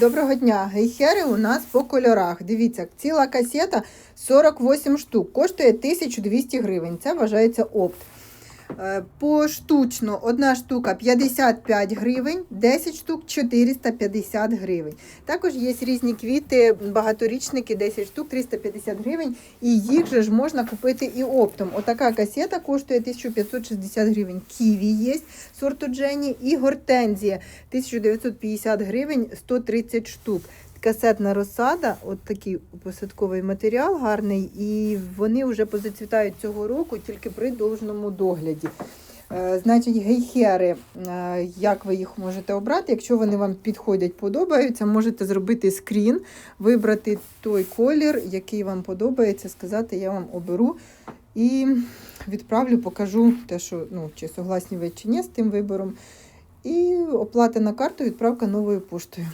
Доброго дня! Гейхери у нас по кольорах. Дивіться, ціла касета 48 штук, коштує 1200 гривень. Це вважається опт. Е, Поштучно одна штука 55 гривень, 10 штук 450 гривень. Також є різні квіти, багаторічники, 10 штук 350 гривень. І їх же ж можна купити і оптом. Отака касета коштує 1560 гривень. Ківі є сорту Джені і гортензія 1950 гривень 130 штук. Касетна розсада, от такий посадковий матеріал гарний, і вони вже позацвітають цього року тільки при должному догляді. Е, Значить, гейхери, е, як ви їх можете обрати? Якщо вони вам підходять, подобаються, можете зробити скрін, вибрати той колір, який вам подобається, сказати, я вам оберу і відправлю, покажу те, що ну, чи согласні ви чи ні з тим вибором. І оплата на карту, відправка новою поштою.